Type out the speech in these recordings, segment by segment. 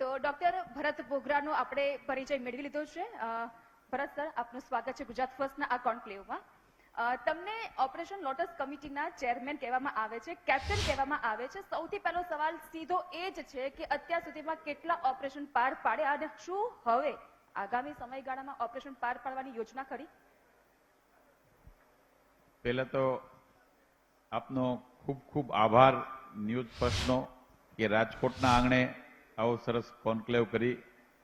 તો ડોક્ટર ભરત બોગરાનો આપણે પરિચય મેળવી લીધો છે. ભરત સર, આપનું સ્વાગત છે ગુજરાત ફર્સ્ટના આ કોન્ક્લેવમાં. તમને ઓપરેશન લોટસ કમિટીના ચેરમેન કહેવામાં આવે છે, કેપ્ટન કહેવામાં આવે છે. સૌથી પહેલો સવાલ સીધો એ જ છે કે અત્યાર સુધીમાં કેટલા ઓપરેશન પાર પાડ્યા અને શું હવે? આગામી સમયગાળામાં ઓપરેશન પાર પાડવાની યોજના કરી? પહેલા તો આપનો ખૂબ ખૂબ આભાર ન્યૂઝ ફર્સ્ટનો કે રાજકોટના આંગણે આવો સરસ કોન્ક્લેવ કરી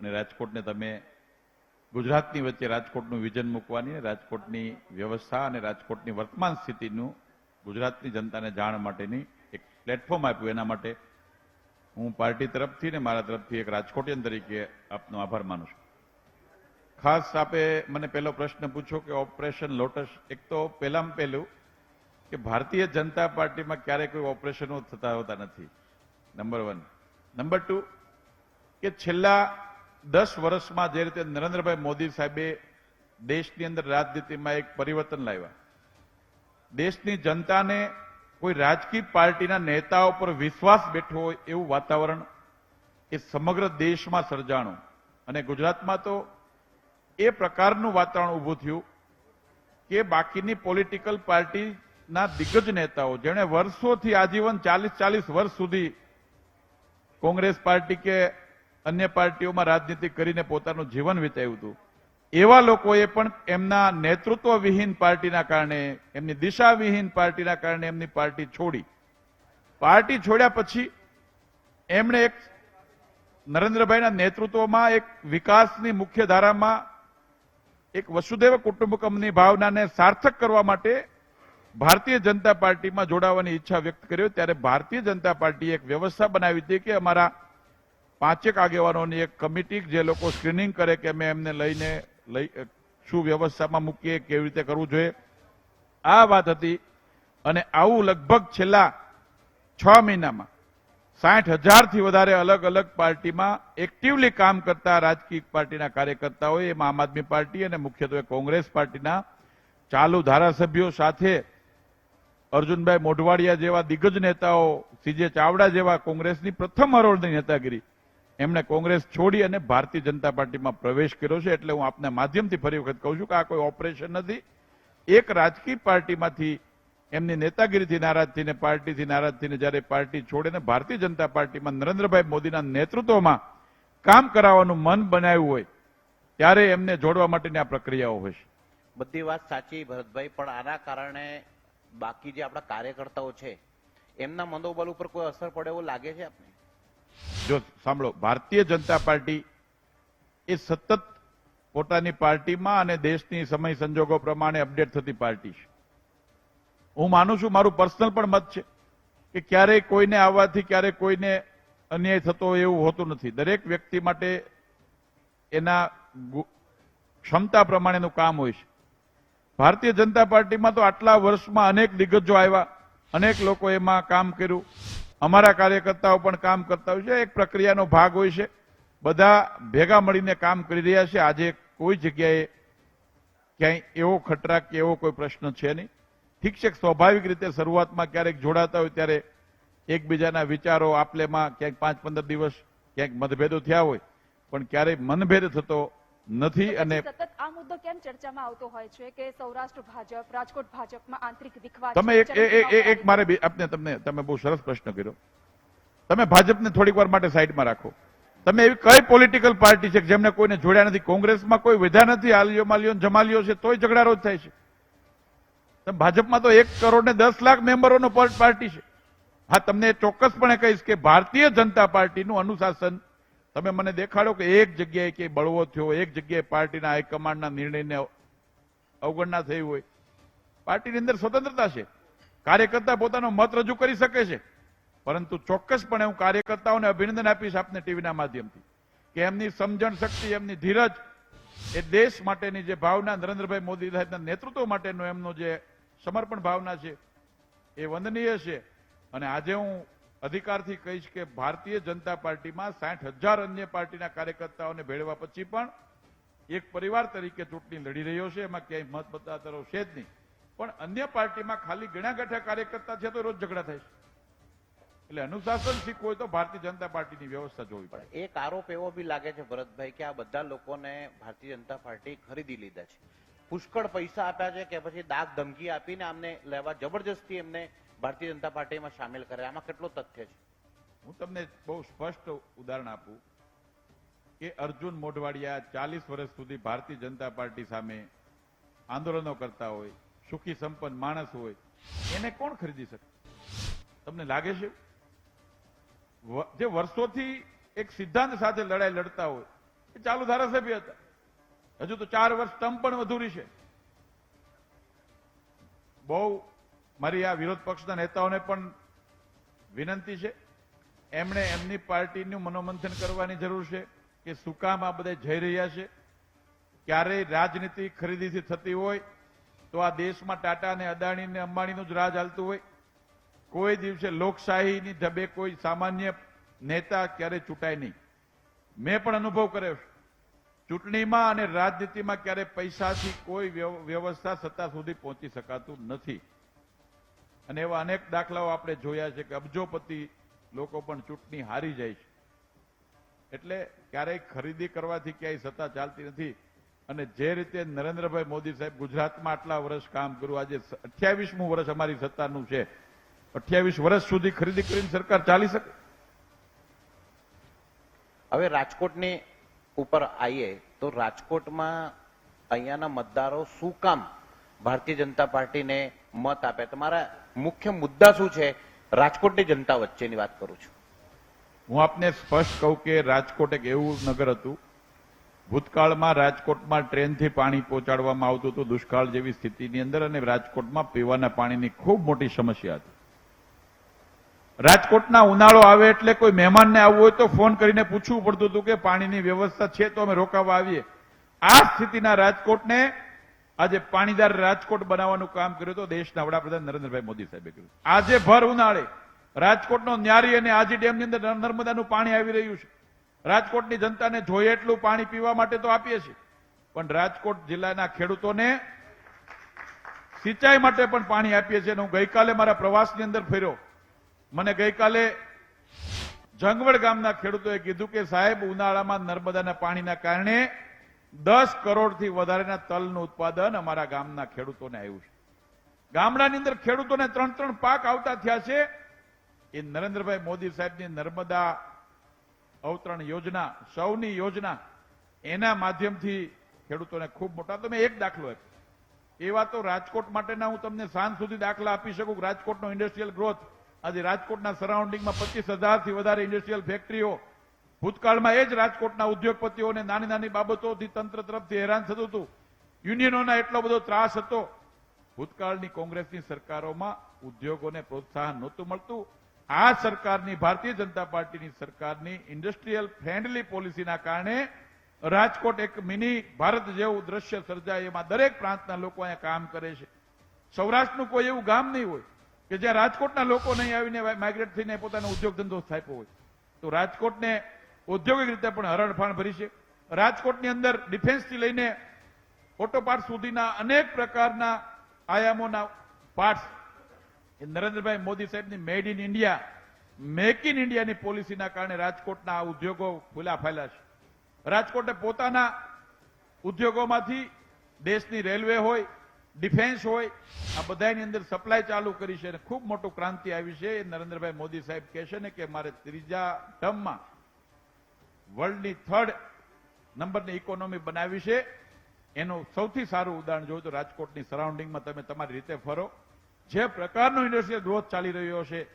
અને રાજકોટને તમે ગુજરાતની વચ્ચે રાજકોટનું વિઝન મૂકવાની રાજકોટની વ્યવસ્થા અને રાજકોટની વર્તમાન સ્થિતિનું ગુજરાતની જનતાને જાણ માટેની એક પ્લેટફોર્મ આપ્યું. એના માટે હું પાર્ટી તરફથી ને મારા તરફથી એક રાજકોટિયન તરીકે આપનો આભાર માનું છું. ખાસ આપે મને પહેલો પ્રશ્ન પૂછ્યો કે ઓપરેશન લોટસ, એક તો પહેલામાં પહેલું કે ભારતીય જનતા પાર્ટીમાં ક્યારેય કોઈ ઓપરેશનો થતા હોતા નથી. Number one. નંબર ટુ કે છેલ્લા દસ વર્ષમાં જે રીતે નરેન્દ્રભાઈ મોદી સાહેબે દેશની અંદર રાજનીતિમાં એક પરિવર્તન લાવ્યા. દેશની જનતાને કોઈ રાજકીય પાર્ટીના નેતાઓ પર વિશ્વાસ બેઠો હોય એવું વાતાવરણ એ સમગ્ર દેશમાં સર્જાણું. અને ગુજરાતમાં તો એ પ્રકારનું વાતાવરણ ઊભું થયું કે બાકીની પોલિટિકલ પાર્ટીના દિગ્ગજ નેતાઓ, જેણે વર્ષોથી આજીવન ચાલીસ ચાલીસ વર્ષ સુધી કોંગ્રેસ પાર્ટી કે અન્ય પાર્ટીઓમાં રાજનીતિ કરીને પોતાનું જીવન વિતાવ્યું હતું. એવા લોકોએ પણ એમના નેતૃત્વ વિહીન પાર્ટીના કારણે, એમની દિશા વિહીન પાર્ટીના કારણે એમની પાર્ટી છોડી. પાર્ટી છોડ્યા પછી એમણે એક નરેન્દ્રભાઈના નેતૃત્વમાં એક વિકાસની મુખ્ય ધારામાં એક વસુદેવ કુટુંબકમની ભાવનાને સાર્થક કરવા માટે ભારતીય જનતા પાર્ટીમાં જોડાવાની ઈચ્છા વ્યક્ત કર્યો. ત્યારે ભારતીય જનતા પાર્ટીએ એક વ્યવસ્થા બનાવી હતી કે અમારા પાંચેક આગેવાનોની એક કમિટી જે લોકો સ્ક્રીનિંગ કરે કે અમે એમને લઈને લઈ શું વ્યવસ્થામાં મૂકીએ, કેવી રીતે કરવું જોઈએ. આ વાત હતી અને આવું લગભગ છેલ્લા છ મહિનામાં સાઠ હજારથી વધારે અલગ અલગ પાર્ટીમાં એક્ટિવલી કામ કરતા રાજકીય પાર્ટીના કાર્યકર્તાઓ એમાં આમ આદમી પાર્ટી અને મુખ્યત્વે કોંગ્રેસ પાર્ટીના ચાલુ ધારાસભ્યો સાથે અર્જુનભાઈ મોઢવાડિયા જેવા દિગ્ગજ નેતાઓ, સીજે ચાવડા જેવા કોંગ્રેસની પ્રથમ હરોળની નેતાગીરી એમણે કોંગ્રેસ છોડી અને ભારતીય જનતા પાર્ટીમાં પ્રવેશ કર્યો છે એટલે હું આપના માધ્યમથી ફરી વખત કહું છું કે આ કોઈ ઓપરેશન નથી. એક રાજકીય પાર્ટીમાંથી એમની નેતાગીરીથી નારાજ થઈને, પાર્ટીથી નારાજ થઈને જ્યારે પાર્ટી છોડીને ભારતીય જનતા પાર્ટીમાં નરેન્દ્રભાઈ મોદીના નેતૃત્વમાં કામ કરાવવાનું મન બનાવ્યું હોય, ત્યારે એમને જોડવા માટેની આ પ્રક્રિયાઓ હોય છે. બધી વાત સાચી ભરતભાઈ, પણ આના કારણે બાકી જે આપણા કાર્યકર્તાઓ છે, એમના મનોબળ ઉપર કોઈ અસર પડે એવું લાગે છે આપને? જો સાંભળો, ભારતીય જનતા પાર્ટી એ સતત પોતાની પાર્ટીમાં અને દેશની સમય સંજોગો પ્રમાણે અપડેટ થતી પાર્ટી છે. હું માનું છું મારું પર્સનલ પણ મત છે કે ક્યારેય કોઈને આવવાથી ક્યારેય કોઈને અન્યાય થતો એવું હોતું નથી. દરેક વ્યક્તિ માટે એના ક્ષમતા પ્રમાણેનું કામ હોય છે. ભારતીય જનતા પાર્ટીમાં તો આટલા વર્ષમાં અનેક દિગ્ગજો આવ્યા, અનેક લોકો એમાં કામ કર્યું. અમારા કાર્યકર્તાઓ પણ કામ કરતા હોય છે. એક પ્રક્રિયાનો ભાગ હોય છે. બધા ભેગા મળીને કામ કરી રહ્યા છે. આજે કોઈ જગ્યાએ ક્યાંય એવો ખટરા કે એવો કોઈ પ્રશ્ન છે નહીં. ઠીક છે સ્વાભાવિક રીતે શરૂઆતમાં ક્યારેક જોડાતા હોય ત્યારે એકબીજાના વિચારો આપલેમાં ક્યાંક પાંચ પંદર દિવસ ક્યાંક મતભેદો થયા હોય. પણ ક્યારેય મનભેદ થતો નથી અને સતત આ મુદ્દો કેમ ચર્ચામાં આવતો હોય છે કે સૌરાષ્ટ્ર ભાજપ રાજકોટ ભાજપમાં આંતરિક વિખવાદ તમે એક એક મારે આપને તમને તમે બહુ સરસ પ્રશ્ન કર્યો. તમે ભાજપને થોડીક વાર માટે સાઈડમાં રાખો. તમે એવી કઈ પોલિટિકલ પાર્ટી છે કે જેમને કોઈને જોડ્યા નથી? કોંગ્રેસમાં કોઈ વિધા નથી? આલિયો માલિયો જમાલિયો છે તોય ઝઘડા રોજ થાય છે. તમે ભાજપમાં તો એક કરોડ ને દસ લાખ મેમ્બરોનો પર- પાર્ટી છે. હા તમને ચોક્કસપણે કહીશ કે ભારતીય જનતા પાર્ટીનું અનુશાસન તમે મને દેખાડો કે એક જગ્યાએ કે બળવો થયો એક જગ્યાએ પાર્ટીના હાઈકમાન્ડના નિર્ણયને અવગણના થઈ હોય. પાર્ટીની અંદર સ્વતંત્રતા છે. કાર્યકર્તા પોતાનો મત રજૂ કરી શકે છે. પરંતુ ચોક્કસપણે હું કાર્યકર્તાઓને અભિનંદન આપીશ આપને ટીવીના માધ્યમથી કે એમની સમજણ શક્તિ, એમની ધીરજ એ દેશ માટેની જે ભાવના નરેન્દ્રભાઈ મોદી સાહેબના નેતૃત્વ માટેનો એમનો જે સમર્પણ ભાવના છે એ વંદનીય છે. અને આજે હું અધિકારથી કહીશ કે ભારતીય જનતા પાર્ટીમાં સાઠ હજાર અન્ય પાર્ટીના કાર્યકર્તાઓને ભેળવા પછી પણ એક પરિવાર તરીકે ચૂંટણી લડી રહ્યો છે. એમાં ક્યાંય મત મતાતરો છે જ નહીં. પણ અન્ય પાર્ટીમાં ખાલી ગણ્યા ગાંઠ્યા કાર્યકર્તા છે તો રોજ ઝઘડા થાય છે. એટલે અનુશાસન શીખવું હોય તો ભારતીય જનતા પાર્ટીની વ્યવસ્થા જોવી પડે. એક આરોપ એવો બી લાગે છે ભરતભાઈ કે આ બધા લોકોને ભારતીય જનતા પાર્ટી ખરીદી લીધા છે. પુષ્કળ પૈસા આપ્યા છે કે પછી દાગ ધમકી આપીને આમને લેવા, જબરજસ્તી એમને ભારતીય જનતા પાર્ટીમાં સામેલ કરે. આમાં કેટલો તથ્ય છે? હું તમને બહુ સ્પષ્ટ ઉદાહરણ આપું કે અર્જુન મોઢવાડિયા ચાલીસ વર્ષ સુધી ભારતીય જનતા પાર્ટી સામે આંદોલનો કરતા હોય, સુખી સંપન્ન માણસ હોય, એને કોણ ખરીદી શકે? તમને લાગે છે? જે વર્ષોથી એક સિદ્ધાંત સાથે લડાઈ લડતા હોય, એ ચાલુ ધારાસભ્ય હતા. હજુ તો ચાર વર્ષ ટર્મ પણ અધૂરી છે. બહુ મારી આ વિરોધ પક્ષના નેતાઓને પણ વિનંતી છે. એમણે એમની પાર્ટીનું મનોમંથન કરવાની જરૂર છે કે શું કામ આ બધા જઈ રહ્યા છે. ક્યારેય રાજનીતિ ખરીદીથી થતી હોય તો આ દેશમાં ટાટા અને અદાણી અને અંબાણીનું જ રાજ હાલતું હોય. કોઈ દિવસે લોકશાહીની ઢબે કોઈ સામાન્ય નેતા ક્યારેય ચૂંટાય નહીં. મેં પણ અનુભવ કર્યો ચૂંટણીમાં અને રાજનીતિમાં ક્યારે પૈસાથી કોઈ વ્યવ- વ્યવસ્થા સત્તા સુધી પહોંચી શકાતું નથી. અને એવા અનેક દાખલાઓ આપણે જોયા છે કે અબજોપતિ લોકો પણ ચૂંટણી હારી જાય છે. એટલે ક્યારેય ખરીદી કરવાથી ક્યાંય સત્તા ચાલતી નથી. અને જે રીતે નરેન્દ્રભાઈ મોદી સાહેબ ગુજરાતમાં આટલા વર્ષ કામ કર્યું, આજે અઠ્યાવીસમું વર્ષ અમારી સત્તાનું છે. અઠ્યાવીસ વર્ષ સુધી ખરીદી કરીને સરકાર ચાલી શકે? હવે રાજકોટની ઉપર આવીએ તો રાજકોટમાં અહીંયાના મતદારો શું કામ ભારતીય જનતા પાર્ટીને મત આપે? તમારા મુખ્ય મુદ્દા શું છે? રાજકોટની જનતા વચ્ચેની વાત કરું છું. હું આપને સ્પષ્ટ કહું કે રાજકોટ એક એવું નગર હતું, ભૂતકાળમાં રાજકોટમાં ટ્રેનથી પાણી પહોંચાડવામાં આવતું હતું, દુષ્કાળ જેવી સ્થિતિની અંદર અને રાજકોટમાં પીવાના પાણીની ખૂબ મોટી સમસ્યા હતી. રાજકોટના ઉનાળો આવે એટલે કોઈ મહેમાનને આવવું હોય તો ફોન કરીને પૂછવું પડતું હતું કે પાણીની વ્યવસ્થા છે તો અમે રોકાવા આવીએ. આ સ્થિતિના રાજકોટને આજે પાણીદાર રાજકોટ બનાવવાનું કામ કર્યું તો દેશના વડાપ્રધાન નરેન્દ્રભાઈ મોદી સાહેબે કર્યું. આજે ભર ઉનાળે રાજકોટનો ન્યારી અને આજી ડેમની અંદર નર્મદાનું પાણી આવી રહ્યું છે. રાજકોટની જનતાને જોઈએ એટલું પાણી પીવા માટે તો આપીએ છીએ. પણ રાજકોટ જિલ્લાના ખેડૂતોને સિંચાઈ માટે પણ પાણી આપીએ છીએ. હું ગઈકાલે મારા પ્રવાસની અંદર ફર્યો. મને ગઈકાલે જંગવડ ગામના ખેડૂતોએ કીધું કે સાહેબ, ઉનાળામાં નર્મદાના પાણીના કારણે દસ કરોડથી વધારેના તલનું ઉત્પાદન અમારા ગામના ખેડૂતોને આવ્યું છે. ગામડાની અંદર ખેડૂતોને ત્રણ ત્રણ પાક આવતા થયા છે. એ નરેન્દ્રભાઈ મોદી સાહેબની નર્મદા અવતરણ યોજના, સૌની યોજના, એના માધ્યમથી ખેડૂતોને ખૂબ મોટા તો મેં એક દાખલો આપ્યો એવા તો રાજકોટ માટેના હું તમને સાંજ સુધી દાખલા આપી શકું રાજકોટનો ઇન્ડસ્ટ્રીયલ ગ્રોથ આજે રાજકોટના સરાઉન્ડિંગમાં પચીસ હજારથી વધારે ઇન્ડસ્ટ્રીયલ ફેક્ટરીઓ ભૂતકાળમાં એ જ રાજકોટના ઉદ્યોગપતિઓને નાની નાની બાબતોથી તંત્ર તરફથી હેરાન થતું હતું. યુનિયનોના એટલો બધો ત્રાસ હતો. ભૂતકાળની કોંગ્રેસની સરકારોમાં ઉદ્યોગોને પ્રોત્સાહન નહોતું મળતું. આ સરકારની, ભારતીય જનતા પાર્ટીની સરકારની ઇન્ડસ્ટ્રીયલ ફ્રેન્ડલી પોલિસીના કારણે રાજકોટ એક મિની ભારત જેવું દ્રશ્ય સર્જાય એમાં દરેક પ્રાંતના લોકો અહીંયા કામ કરે છે. સૌરાષ્ટ્રનું કોઈ એવું ગામ નહીં હોય કે જ્યાં રાજકોટના લોકો નહીં આવીને માઇગ્રેટ થઈને પોતાનો ઉદ્યોગ ધંધો સ્થાપ્યો હોય. તો રાજકોટને ઔદ્યોગિક રીતે પણ હરણફાણ ભરી છે. રાજકોટની અંદર ડિફેન્સથી લઈને ઓટો પાર્ટ સુધીના અનેક પ્રકારના આયામોના પાર્ટ્સ એ નરેન્દ્રભાઈ મોદી સાહેબની made in India, make in ઇન્ડિયાની પોલિસીના કારણે રાજકોટના આ ઉદ્યોગો ફૂલા ફાયલા છે. રાજકોટે પોતાના ઉદ્યોગોમાંથી દેશની રેલવે હોય, ડિફેન્સ હોય, આ બધાની અંદર સપ્લાય ચાલુ કરી છે અને ખૂબ મોટું ક્રાંતિ આવી છે. નરેન્દ્રભાઈ મોદી સાહેબ કહેશે ને કે મારે ત્રીજા ટર્મમાં વર્લ્ડની થર્ડ નંબરની ઇકોનોમી બનાવી છે. એનું સૌથી સારું ઉદાહરણ જોયું તો રાજકોટની સરાઉન્ડિંગમાં તમે તમારી રીતે ફરો. જે પ્રકારનો ઇન્ડસ્ટ્રીયલ ગ્રોથ ચાલી રહ્યો છે,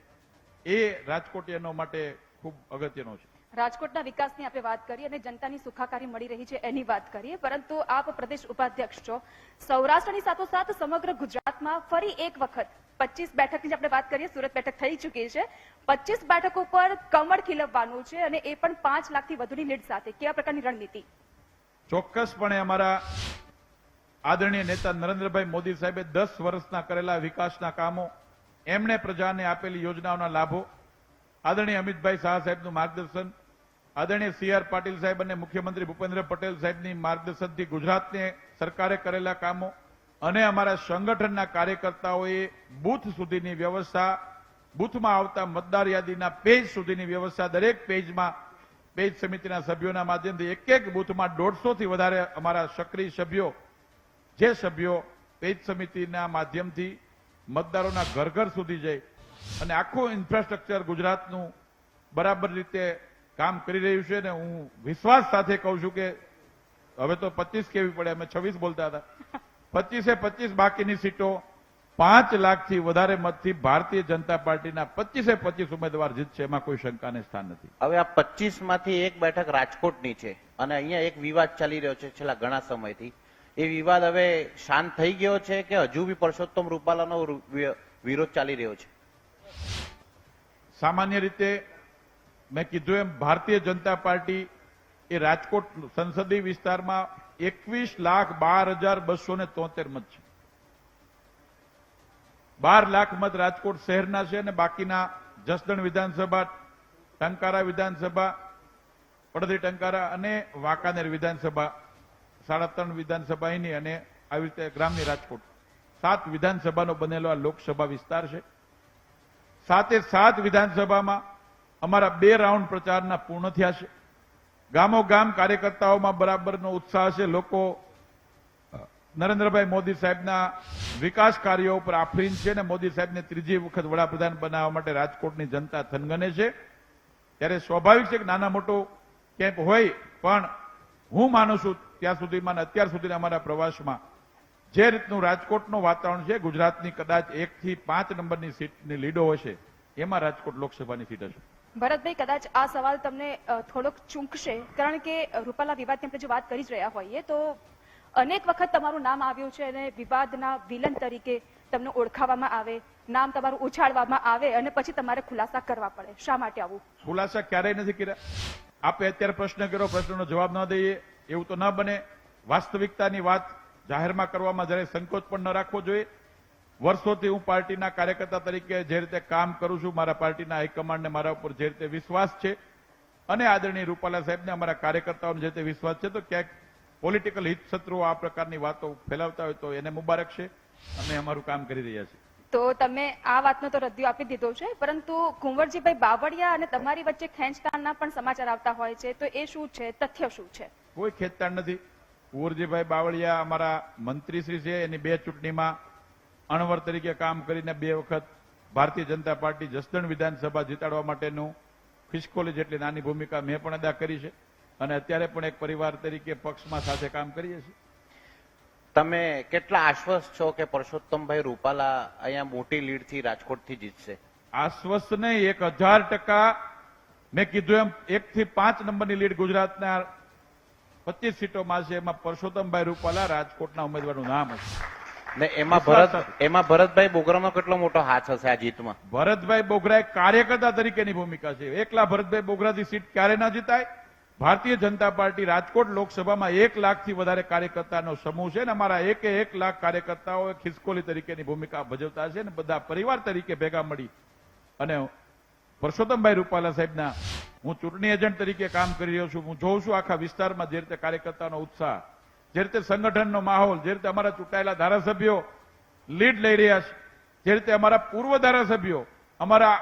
એ રાજકોટીયનો માટે ખૂબ અગત્યનો છે. રાજકોટના વિકાસની આપણે વાત કરીએ અને જનતાની સુખાકારી મળી રહી છે એની વાત કરીએ, પરંતુ આપ પ્રદેશ ઉપાધ્યક્ષ છો. સૌરાષ્ટ્રની સાથોસાથ સમગ્ર ગુજરાતમાં ફરી એક વખત પચીસ બેઠકની આપણે વાત કરીએ, સુરત બેઠક થઈ ચૂકી છે. પચીસ બેઠક ઉપર કમળ ખીલવવાનું છે અને એ પણ પાંચ લાખથી વધુની લીડ સાથે. કેવા પ્રકારની રણનીતિ? ચોક્કસપણે અમારા આદરણીય નેતા નરેન્દ્રભાઈ મોદી સાહેબે દસ વર્ષના કરેલા વિકાસના કામો, એમણે પ્રજાને આપેલી યોજનાઓના લાભો, આદરણીય અમિતભાઈ શાહ સાહેબનું માર્ગદર્શન, આદરણીય સી આર પાટીલ સાહેબ અને મુખ્યમંત્રી ભૂપેન્દ્ર પટેલ સાહેબની માર્ગદર્શનથી ગુજરાતને સરકારે કરેલા કામો અને અમારા સંગઠનના કાર્યકર્તાઓએ બૂથ સુધીની વ્યવસ્થા, બુથમાં આવતા મતદાર યાદીના પેજ સુધીની વ્યવસ્થા દરેક પેજમાં, પેજ સમિતિના સભ્યોના માધ્યમથી એક એક બુથમાં દોઢસોથી વધારે અમારા સક્રિય સભ્યો, જે સભ્યો પેજ સમિતિના માધ્યમથી મતદારોના ઘર ઘર સુધી જઈ અને આખું ઇન્ફ્રાસ્ટ્રક્ચર ગુજરાતનું બરાબર રીતે કામ કરી રહ્યું છે ને હું વિશ્વાસ સાથે કહું છું કે હવે તો પચીસ કેવી પડે, અમે છવ્વીસ બોલતા હતા. પચીસે પચીસ બાકીની સીટો પાંચ લાખથી વધારે મતથી ભારતીય જનતા પાર્ટીના પચીસે પચીસ ઉમેદવાર જીતશે એમાં કોઈ શંકાને સ્થાન નથી. હવે આ પચીસમાંથી એક બેઠક રાજકોટની છે અને અહીંયા એક વિવાદ ચાલી રહ્યો છે છેલ્લા ઘણા સમયથી. એ વિવાદ હવે શાંત થઈ ગયો છે કે હજુ બી પરસોત્તમ રૂપાલાનો વિરોધ ચાલી રહ્યો છે? સામાન્ય રીતે મેં કીધું એમ ભારતીય જનતા પાર્ટી એ રાજકોટ સંસદીય વિસ્તારમાં એકવીસ લાખ બાર હજાર બસો ને તોતેર મત છે. બાર લાખ મત રાજકોટ શહેરના છે અને બાકીના જસદણ વિધાનસભા, ટંકારા વિધાનસભા પડદરી ટંકારા અને વાંકાનેર વિધાનસભા, સાડા ત્રણ વિધાનસભા એની અને આવી રીતે ગ્રામ્ય રાજકોટ. સાત વિધાનસભાનો બનેલો આ લોકસભા વિસ્તાર છે. સાતે સાત વિધાનસભામાં અમારા બે રાઉન્ડ પ્રચારના પૂર્ણ થયા છે. ગામો ગામ કાર્યકર્તાઓમાં બરાબરનો ઉત્સાહ છે. લોકો નરેન્દ્રભાઈ મોદી સાહેબના વિકાસ કાર્યો ઉપર આફરીન છે અને મોદી સાહેબને ત્રીજી વખત વડાપ્રધાન બનાવવા માટે રાજકોટની જનતા થનગને છે. ત્યારે સ્વાભાવિક છે કે નાના મોટો ક્યાંક હોય, પણ હું માનું છું ત્યાં સુધીમાં અત્યાર સુધીના અમારા પ્રવાસમાં જે રીતનું રાજકોટનું વાતાવરણ છે, ગુજરાતની કદાચ એકથી પાંચ નંબરની સીટની લીડો હશે, એમાં રાજકોટ લોકસભાની સીટ હશે. ભરતભાઈ, કદાચ આ સવાલ તમને થોડોક ચૂંકશે. કારણ કે રૂપાલા વિવાદની આપણે જો વાત કરી જ રહ્યા હોઈએ, તો અનેક વખત તમારું નામ આવ્યું છે અને વિવાદના વિલન તરીકે તમને ઓળખાવવામાં આવે, નામ તમારું ઉછાળવામાં આવે અને પછી તમારે ખુલાસા કરવા પડે. શા માટે આવું? ખુલાસા ક્યારેય નથી કર્યા. આપે અત્યારે પ્રશ્ન કર્યો, પ્રશ્નનો જવાબ ન દઈએ, એવું તો ન બને. વાસ્તવિકતાની વાત જાહેરમાં કરવામાં જ્યારે સંકોચ પણ ન રાખવો જોઈએ વર્ષોથી હું પાર્ટીના કાર્યકર્તા તરીકે જે રીતે કામ કરું છું મારા પાર્ટીના હાઈકમાન્ડને મારા ઉપર જે રીતે વિશ્વાસ છે અને આદરણીય રૂપાલા સાહેબને અમારા કાર્યકર્તાઓને જે રીતે વિશ્વાસ છે તો ક્યાંક પોલિટિકલ હિતશત્રુઓ આ પ્રકારની વાતો ફેલાવતા હોય તો એને મુબારક છે. અમે અમારું કામ કરી રહ્યા છીએ. તો તમે આ વાતનો તો રદિયો આપી દીધો છે પરંતુ કુંવરજીભાઈ બાવળિયા અને તમારી વચ્ચે ખેંચતાણના પણ સમાચાર આવતા હોય છે તો એ શું છે તથ્ય શું છે? કોઈ ખેંચતાણ નથી. કુંવરજીભાઈ બાવળિયા અમારા મંત્રીશ્રી છે એની બે ચૂંટણીમાં અણવર તરીકે કામ કરીને બે વખત ભારતીય જનતા પાર્ટી જસદણ વિધાનસભા જીતાડવા માટેનું ખિસકોલી જેટલી નાની ભૂમિકા મેં પણ અદા કરી છે અને અત્યારે પણ એક પરિવાર તરીકે પક્ષમાં સાથે કામ કરીએ છીએ. તમે કેટલા આશ્વસ્ત છો કે પરસોત્તમભાઈ રૂપાલા અહીંયા મોટી લીડથી રાજકોટથી જીતશે? આશ્વસ્ત નહીં એક હજાર ટકા. મેં કીધું એમ એક થી પાંચ નંબરની લીડ ગુજરાતના પચીસ સીટોમાં છે. એમાં પરસોત્તમભાઈ રૂપાલા રાજકોટના ઉમેદવારનું નામ હશે. ને એમાં ભરત એમાં ભરતભાઈ બોગરાનો કેટલો મોટો હાથ હશે આ જીતમાં? ભરતભાઈ બોગરા એ કાર્યકર્તા તરીકેની ભૂમિકા છે. એકલા ભરતભાઈ બોગરાથી સીટ ક્યારે ના જીતાય? ભારતીય જનતા પાર્ટી રાજકોટ લોકસભામાં એક લાખથી વધારે કાર્યકર્તાનો સમૂહ છે ને અમારા એકે એક લાખ કાર્યકર્તાઓ ખિસકોલી તરીકેની ભૂમિકા ભજવતા છે ને બધા પરિવાર તરીકે ભેગા મળી અને પરસોત્તમભાઈ રૂપાલા સાહેબના હું ચૂંટણી એજન્ટ તરીકે કામ કરી રહ્યો છું. હું જોઉં છું આખા વિસ્તારમાં જે રીતે કાર્યકર્તાનો ઉત્સાહ જે રીતે સંગઠનનો માહોલ જે રીતે અમારા ચૂંટાયેલા ધારાસભ્યો લીડ લઈ રહ્યા છે જે રીતે અમારા પૂર્વ ધારાસભ્યો અમારા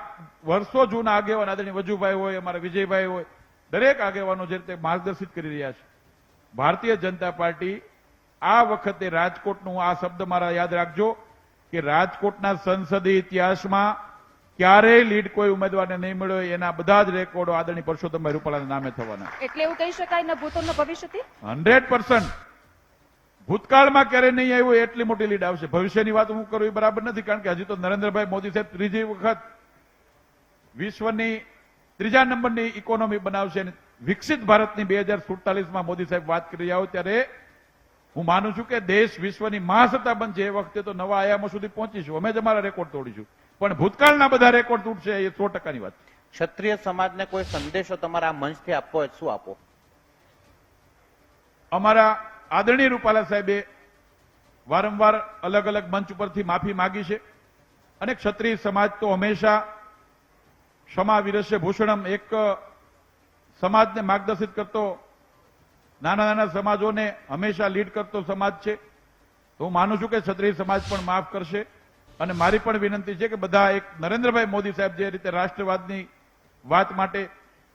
વર્ષો જૂના આગેવાન આદરણીય વજુભાઈ હોય અમારા વિજયભાઈ હોય દરેક આગેવાનો જે રીતે માર્ગદર્શિત કરી રહ્યા છે. ભારતીય જનતા પાર્ટી આ વખતે રાજકોટનું આ શબ્દ મારા યાદ રાખજો કે રાજકોટના સંસદીય ઇતિહાસમાં ક્યારેય લીડ કોઈ ઉમેદવારને નહીં મળ્યો એના બધા જ રેકોર્ડો આદરણીય પરસોત્તમભાઈ રૂપાલાના નામે થવાના. એટલે એવું કહી શકાય ન ભૂતો ભવિષ્યથી હંડ્રેડ પર્સન્ટ. ભૂતકાળમાં ક્યારે નહીં આવ્યું એટલી મોટી લીડ આવશે. ભવિષ્યની વાત હું કરું એ બરાબર નથી કારણ કે હજી તો નરેન્દ્રભાઈ મોદી સાહેબ ત્રીજી વખત વિશ્વની ત્રીજા નંબરની ઇકોનોમી બનાવશે અને વિકસિત ભારતની બે હજાર સુડતાલીસમાં મોદી સાહેબ વાત કરી રહ્યા ત્યારે હું માનું છું કે દેશ વિશ્વની મહાસત્તા બનશે. એ વખતે તો નવા આયામો સુધી પહોંચીશું. અમે જ અમારા રેકોર્ડ તોડીશું. પણ ભૂતકાળના બધા રેકોર્ડ તૂટશે એ સો ટકાની વાત. ક્ષત્રિય સમાજને કોઈ સંદેશો તમારા મંચથી આપવો હોય શું આપો? અમારા આદરણીય રૂપાલા સાહેબે વારંવાર અલગ અલગ મંચ ઉપરથી માફી માગી છે અને ક્ષત્રિય સમાજ તો હંમેશા ક્ષમા વિરસ્ય ભૂષણમ એક સમાજને માર્ગદર્શિત કરતો, નાના નાના સમાજોને હંમેશા લીડ કરતો સમાજ છે. તો હું માનું છું કે ક્ષત્રિય સમાજ પણ માફ કરશે અને મારી પણ વિનંતી છે કે બધા એક નરેન્દ્રભાઈ મોદી સાહેબ જે રીતે રાષ્ટ્રવાદની વાત માટે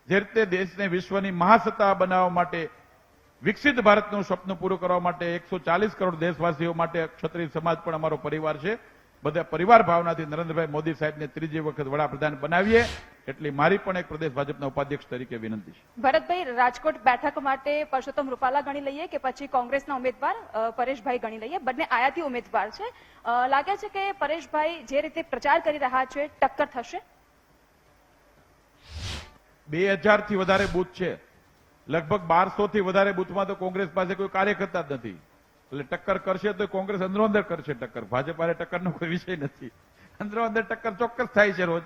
જે રીતે દેશને વિશ્વની મહાસત્તા બનાવવા માટે વિકસિત ભારતનું સ્વપ્ન પૂરું કરવા માટે એકસો ચાલીસ કરોડ દેશવાસીઓ માટે ક્ષત્રિય સમાજ પણ અમારો પરિવાર છે. બધા પરિવાર ભાવનાથી નરેન્દ્રભાઈ મોદી સાહેબને ત્રીજી વખત વડાપ્રધાન બનાવીએ એટલી મારી પણ એક પ્રદેશ ભાજપના ઉપાધ્યક્ષ તરીકે વિનંતી છે. ભરતભાઈ રાજકોટ બેઠક માટે પરસોત્તમ રૂપાલા ગણી લઈએ કે પછી કોંગ્રેસના ઉમેદવાર પરેશભાઈ ગણી લઈએ? બંને આયાતી ઉમેદવાર છે. લાગે છે કે પરેશભાઈ જે રીતે પ્રચાર કરી રહ્યા છે ટક્કર થશે? બેથી વધારે બૂથ છે. લગભગ બારસો થી વધારે બૂથમાં તો કોંગ્રેસ પાસે કોઈ કાર્યકર્તા જ નથી. એટલે ટક્કર કરશે તો કોંગ્રેસ અંદરો અંદર કરશે ટક્કર. ભાજપ ટક્કરનો કોઈ વિષય નથી. અંદરો અંદર ટક્કર ચોક્કસ થાય છે રોજ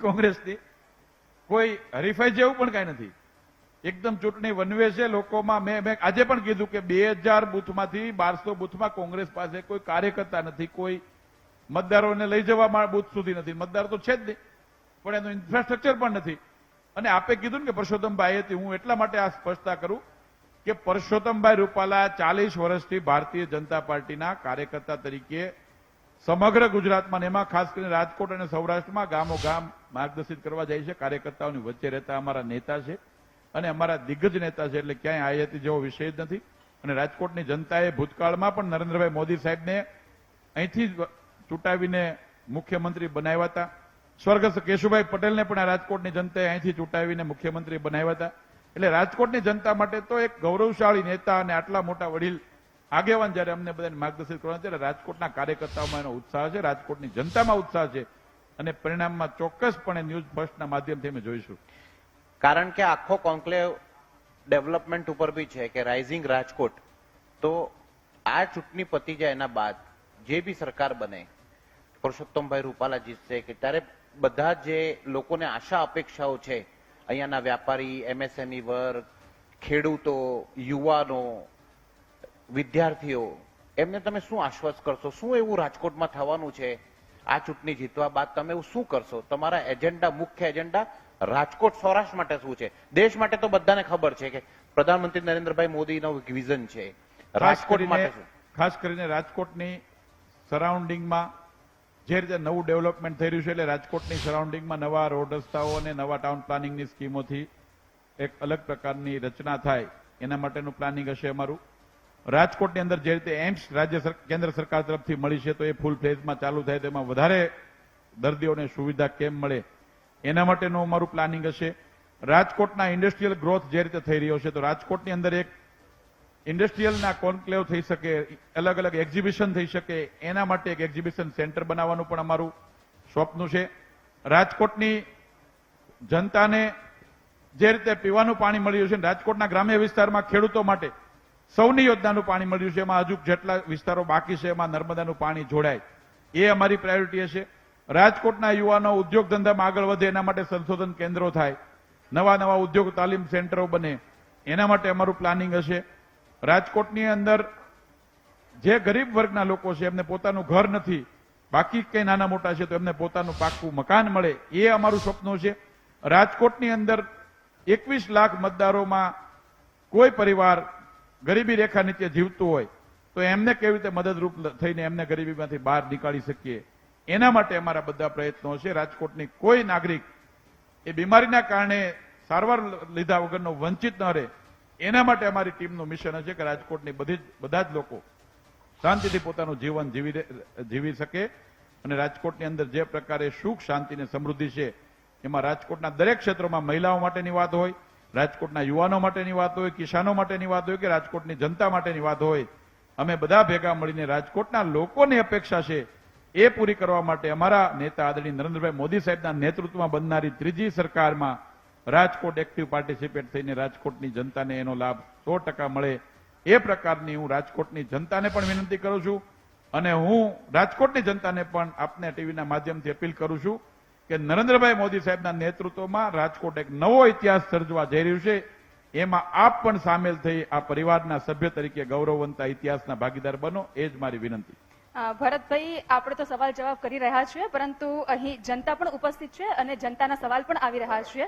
કોંગ્રેસની. કોઈ હરીફાઈ જેવું પણ કાંઈ નથી. એકદમ ચૂંટણી વનવે છે લોકોમાં. મેં મેં આજે પણ કીધું કે બે હજાર બૂથમાંથી બારસો બૂથમાં કોંગ્રેસ પાસે કોઈ કાર્યકર્તા નથી. કોઈ મતદારોને લઈ જવા બૂથ સુધી નથી. મતદાર તો છે જ નહીં. પણ એનું ઇન્ફ્રાસ્ટ્રક્ચર પણ નથી. અને આપે કીધું ને કે પરસોત્તમભાઈ હું એટલા માટે આ સ્પષ્ટતા કરું કે પરસોત્તમભાઈ રૂપાલા ચાલીસ વર્ષથી ભારતીય જનતા પાર્ટીના કાર્યકર્તા તરીકે સમગ્ર ગુજરાતમાં એમાં ખાસ કરીને રાજકોટ અને સૌરાષ્ટ્રમાં ગામો ગામ માર્ગદર્શિત કરવા જાય છે. કાર્યકર્તાઓની વચ્ચે રહેતા અમારા નેતા છે અને અમારા દિગ્ગજ નેતા છે એટલે ક્યાંય આયાતી જેવો વિષય જ નથી. અને રાજકોટની જનતાએ ભૂતકાળમાં પણ નરેન્દ્રભાઈ મોદી સાહેબને અહીંથી ચૂંટાવીને મુખ્યમંત્રી બનાવ્યા હતા. સ્વર્ગસ્થ કેશુભાઈ પટેલને પણ રાજકોટની જનતાએ અહીંથી ચૂંટાવીને મુખ્યમંત્રી બનાવ્યા હતા. એટલે રાજકોટની જનતા માટે તો એક ગૌરવશાળી નેતા અને આટલા મોટા વડીલ આગેવાન જ્યારે અમને બધાને માર્ગદર્શિત કરવાના છે રાજકોટના કાર્યકર્તાઓમાં એનો ઉત્સાહ છે, રાજકોટની જનતામાં ઉત્સાહ છે અને પરિણામમાં ચોક્કસપણે ન્યૂઝ ફર્સ્ટના માધ્યમથી અમે જોઈશું. કારણ કે આખો કોન્ક્લેવ ડેવલપમેન્ટ ઉપર બી છે કે રાઇઝિંગ રાજકોટ. તો આ ચૂંટણી પતી જાય એના બાદ જે બી સરકાર બને, પુરુષોત્તમભાઈ રૂપાલા જીતશે કે ત્યારે બધા જે લોકોને આશા અપેક્ષાઓ છે અહીંયાના વ્યાપારી એમએસએમઈ વર્ગ ખેડૂતો યુવાનો વિદ્યાર્થીઓ એમને તમે શું આશ્વસ્ત કરશો? શું એવું રાજકોટમાં થવાનું છે? આ ચૂંટણી જીતવા બાદ તમે એવું શું કરશો? તમારા એજન્ડા મુખ્ય એજન્ડા રાજકોટ સૌરાષ્ટ્ર માટે શું છે? દેશ માટે તો બધાને ખબર છે કે પ્રધાનમંત્રી નરેન્દ્રભાઈ મોદીનો વિઝન છે. રાજકોટ માટે શું? ખાસ કરીને રાજકોટની સરાઉન્ડિંગમાં જે રીતે નવું ડેવલપમેન્ટ થઈ રહ્યું છે એટલે રાજકોટની સરાઉન્ડિંગમાં નવા રોડ રસ્તાઓ અને નવા ટાઉન પ્લાનિંગની સ્કીમોથી એક અલગ પ્રકારની રચના થાય. એના માટેનું પ્લાનિંગ હશે અમારું. રાજકોટની અંદર જે રીતે એમ્સ રાજ્ય કેન્દ્ર સરકાર તરફથી મળી છે, તો એ ફૂલ ફેઝમાં ચાલુ થાય તેમાં વધારે દર્દીઓને સુવિધા કેમ મળે? એના માટેનું અમારું પ્લાનિંગ હશે. રાજકોટના ઇન્ડસ્ટ્રીયલ ગ્રોથ જે રીતે થઈ રહ્યો છે, તો રાજકોટની અંદર એક ઇન્ડસ્ટ્રીયલના કોન્ક્લેવ થઈ શકે, અલગ અલગ એક્ઝિબિશન થઈ શકે, એના માટે એક એક્ઝિબિશન સેન્ટર બનાવવાનું પણ અમારું સ્વપ્ન છે. રાજકોટની જનતાને જે રીતે પીવાનું પાણી મળી રહ્યું છે, રાજકોટના ગ્રામ્ય વિસ્તારમાં ખેડૂતો માટે સૌની યોજનાનું પાણી મળ્યું છે, એમાં હજુ જેટલા વિસ્તારો બાકી છે, એમાં નર્મદાનું પાણી જોડાય. એ અમારી પ્રાયોરિટી હશે રાજકોટના યુવાનો ઉદ્યોગ ધંધામાં આગળ વધે, એના માટે સંશોધન કેન્દ્રો થાય. નવા નવા ઉદ્યોગ તાલીમ સેન્ટરો બને, એના માટે અમારું પ્લાનિંગ હશે. રાજકોટની અંદર જે ગરીબ વર્ગના લોકો છે, એમને પોતાનું ઘર નથી, બાકી કઈ નાના મોટા છે, તો એમને પોતાનું પાક્કું મકાન મળે, એ અમારું સપનું છે. રાજકોટની અંદર એકવીસ લાખ મતદારોમાં કોઈ પરિવાર ગરીબી રેખા નીચે જીવતું હોય, તો એમને કેવી રીતે મદદરૂપ થઈને એમને ગરીબીમાંથી બહાર નીકાળી શકીએ? એના માટે અમારા બધા પ્રયત્નો છે. રાજકોટની કોઈ નાગરિક એ બીમારીના કારણે સારવાર લીધા વગરનો વંચિત ન રહે. એના માટે અમારી ટીમનું મિશન હશે કે રાજકોટની બધી બધા જ લોકો શાંતિથી પોતાનું જીવન જીવી જીવી શકે અને રાજકોટની અંદર જે પ્રકારે સુખ, શાંતિ અને સમૃદ્ધિ છે, એમાં રાજકોટના દરેક ક્ષેત્રોમાં મહિલાઓ માટેની વાત હોય, રાજકોટના યુવાનો માટેની વાત હોય, કિસાનો માટેની વાત હોય કે રાજકોટની જનતા માટેની વાત હોય, અમે બધા ભેગા મળીને રાજકોટના લોકોની અપેક્ષા છે એ પૂરી કરવા માટે અમારા નેતા આદરણીય નરેન્દ્રભાઈ મોદી સાહેબના નેતૃત્વમાં બનનારી ત્રીજી સરકારમાં રાજકોટ એક્ટિવ પાર્ટિસિપેટ થઈને રાજકોટની જનતાને એનો લાભ સો ટકા મળે એ પ્રકારની હું રાજકોટની જનતાને પણ વિનંતી કરું છું અને હું રાજકોટની જનતાને પણ આપને ટીવીના માધ્યમથી અપીલ કરું છું કે નરેન્દ્રભાઈ મોદી સાહેબના નેતૃત્વમાં રાજકોટ એક નવો ઇતિહાસ સર્જવા જઈ રહ્યું છે. એમાં આપ પણ સામેલ થઈ આ પરિવારના સભ્ય તરીકે ગૌરવવંતા ઇતિહાસના ભાગીદાર બનો, એ જ મારી વિનંતી. ભરતભાઈ આપણે તો સવાલ જવાબ કરી રહ્યા છીએ પરંતુ અહીં જનતા પણ ઉપસ્થિત છે અને જનતાના સવાલ પણ આવી રહ્યા છે.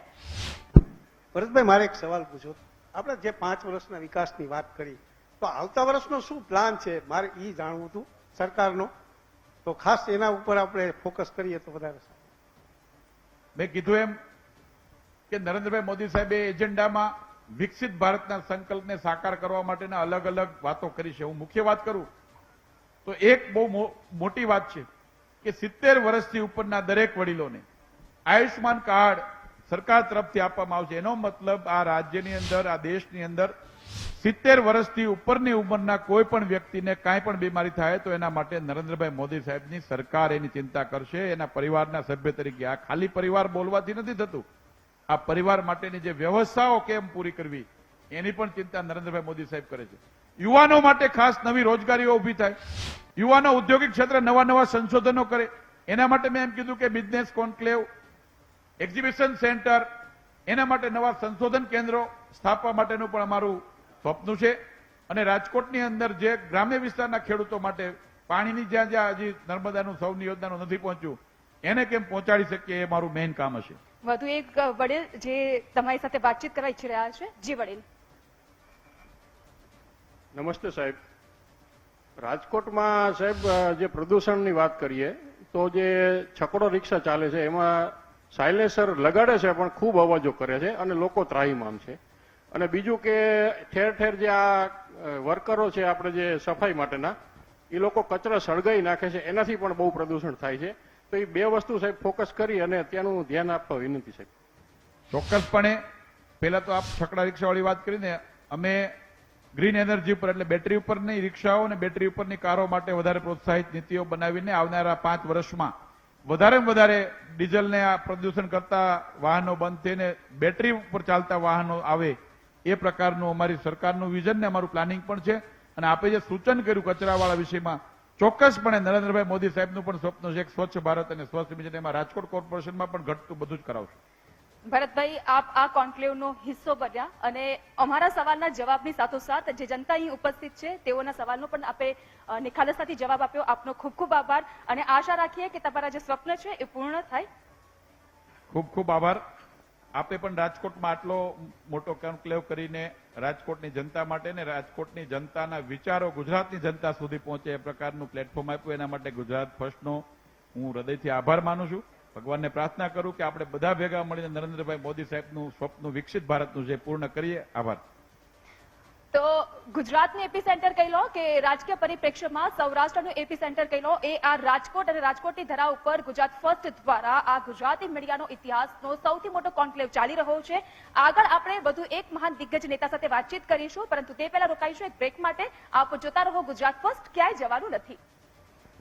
ભરતભાઈ મારે એક સવાલ પૂછો. આપણે જે પાંચ વર્ષના વિકાસની વાત કરી તો આવતા વર્ષનો શું પ્લાન છે? મારે એ જાણવું હતું સરકારનો. તો ખાસ એના ઉપર આપણે ફોકસ કરીએ તો વધારે સારું. મેં કીધું એમ કે નરેન્દ્રભાઈ મોદી સાહેબે એજન્ડામાં વિકસિત ભારતના સંકલ્પને સાકાર કરવા માટેના અલગ અલગ વાતો કરી છે. હું મુખ્ય વાત કરું તો એક બહુ મોટી વાત છે કે સિત્તેર વર્ષથી ઉપરના દરેક વડીલોને આયુષ્યમાન કાર્ડ સરકાર તરફથી આપવામાં આવશે. એનો મતલબ આ રાજ્યની અંદર, આ દેશની અંદર સિત્તેર વર્ષથી ઉપરની ઉંમરના કોઈ પણ વ્યક્તિને કાંઈ પણ બીમારી થાય તો એના માટે નરેન્દ્રભાઈ મોદી સાહેબની સરકાર એની ચિંતા કરશે. એના પરિવારના સભ્ય તરીકે આ ખાલી પરિવાર બોલવાથી નથી થતું. આ પરિવાર માટેની જે વ્યવસ્થાઓ કેમ પૂરી કરવી, એની પણ ચિંતા નરેન્દ્રભાઈ મોદી સાહેબ કરે છે. યુવાનો માટે ખાસ નવી રોજગારીઓ ઊભી થાય. યુવાનો ઔદ્યોગિક ક્ષેત્રે નવા નવા સંશોધનો કરે. એના માટે મેં એમ કીધું કે બિઝનેસ કોન્ક્લેવ, એક્ઝિબિશન સેન્ટર, એના માટે નવા સંશોધન કેન્દ્રો સ્થાપવા માટેનું પણ અમારું સ્વપ્ન છે. અને રાજકોટની અંદર જે ગ્રામ્ય વિસ્તારના ખેડૂતો માટે પાણીની જ્યાં જ્યાં હજી નર્મદાનું સૌની યોજનાનું નથી પહોંચ્યું, એને કેમ પહોંચાડી શકીએ એ મારું મેઇન કામ હશે. વધુ એક વડીલ જે તમારી સાથે વાતચીત કરવા ઈચ્છી રહ્યા છે, જી વડીલ. નમસ્તે સાહેબ. રાજકોટમાં સાહેબ જે પ્રદૂષણની વાત કરીએ, તો જે છકડો રિક્ષા ચાલે છે, એમાં સાયલેન્સર લગાડે છે, પણ ખૂબ અવાજો કરે છે અને લોકો ત્રાહીમામ છે. અને બીજું કે ઠેર ઠેર જે આ વર્કરો છે, આપણે જે સફાઈ માટેના, એ લોકો કચરા સળગાઈ નાખે છે, એનાથી પણ બહુ પ્રદૂષણ થાય છે. તો એ બે વસ્તુ સાહેબ ફોકસ કરી અને ત્યાંનું ધ્યાન આપવા વિનંતી સાહેબ. ચોક્કસપણે, પહેલા તો આપ છકડા રિક્ષાવાળી વાત કરીને, અમે ગ્રીન એનર્જી ઉપર એટલે બેટરી ઉપરની રિક્ષાઓ અને બેટરી ઉપરની કારો માટે વધારે પ્રોત્સાહિત નીતિઓ બનાવીને આવનારા પાંચ વર્ષમાં વધારેમાં વધારે ડીઝલને આ પ્રદૂષણ કરતા વાહનો બંધ થઈને બેટરી ઉપર ચાલતા વાહનો આવે એ પ્રકારનું અમારી સરકારનું વિઝન ને અમારું પ્લાનિંગ પણ છે. અને આપે જે સૂચન કર્યું કચરાવાળા વિષયમાં, ચોક્કસપણે નરેન્દ્રભાઈ મોદી સાહેબનું પણ સ્વપ્ન છે એક સ્વચ્છ ભારત અને સ્વચ્છ મિશન એમાં રાજકોટ કોર્પોરેશનમાં પણ ઘટતું બધું જ કરાવશું. ભરતભાઈ, આપ આ કોન્ક્લેવનો હિસ્સો બન્યા અને અમારા સવાલના જવાબની સાથોસાથ જે જનતા અહીં ઉપસ્થિત છે, તેઓના સવાલનો પણ આપે નિખાલસતાથી જવાબ આપ્યો. આપનો ખૂબ ખૂબ આભાર અને આશા રાખીએ કે તમારા જે સ્વપ્ન છે એ પૂર્ણ થાય. ખૂબ ખૂબ આભાર. આપે પણ રાજકોટમાં આટલો મોટો કોન્ક્લેવ કરીને રાજકોટની જનતા માટે ને રાજકોટની જનતાના વિચારો ગુજરાતની જનતા સુધી પહોંચે એ પ્રકારનું પ્લેટફોર્મ આપ્યું. એના માટે ગુજરાત ફર્સ્ટનો હું હૃદયથી આભાર માનું છું. ભગવાનને પ્રાર્થના કરું કે આપણે બધા ભેગા મળીને નરેન્દ્રભાઈ મોદી સાહેબનું સ્વપ્ન વિકસિત ભારતનું જે પૂર્ણ કરીએ. આભાર. તો ગુજરાતનું એપી સેન્ટર કહી લો કે રાજકીય પરિપ્રેક્ષ્યમાં સૌરાષ્ટ્રનું એપી સેન્ટર કહી લો, એ આ રાજકોટ અને રાજકોટની ધરા ઉપર ગુજરાત ફર્સ્ટ દ્વારા આ ગુજરાતી મીડિયાનો ઇતિહાસનો સૌથી મોટો કોન્ક્લેવ ચાલી રહ્યો છે. આગળ આપણે વધુ એક મહાન દિગ્ગજ નેતા સાથે વાતચીત કરીશું, પરંતુ તે પહેલા રોકાઈશું એક બ્રેક માટે. આપ જોતા રહો ગુજરાત ફર્સ્ટ, ક્યાંય જવાનું નથી.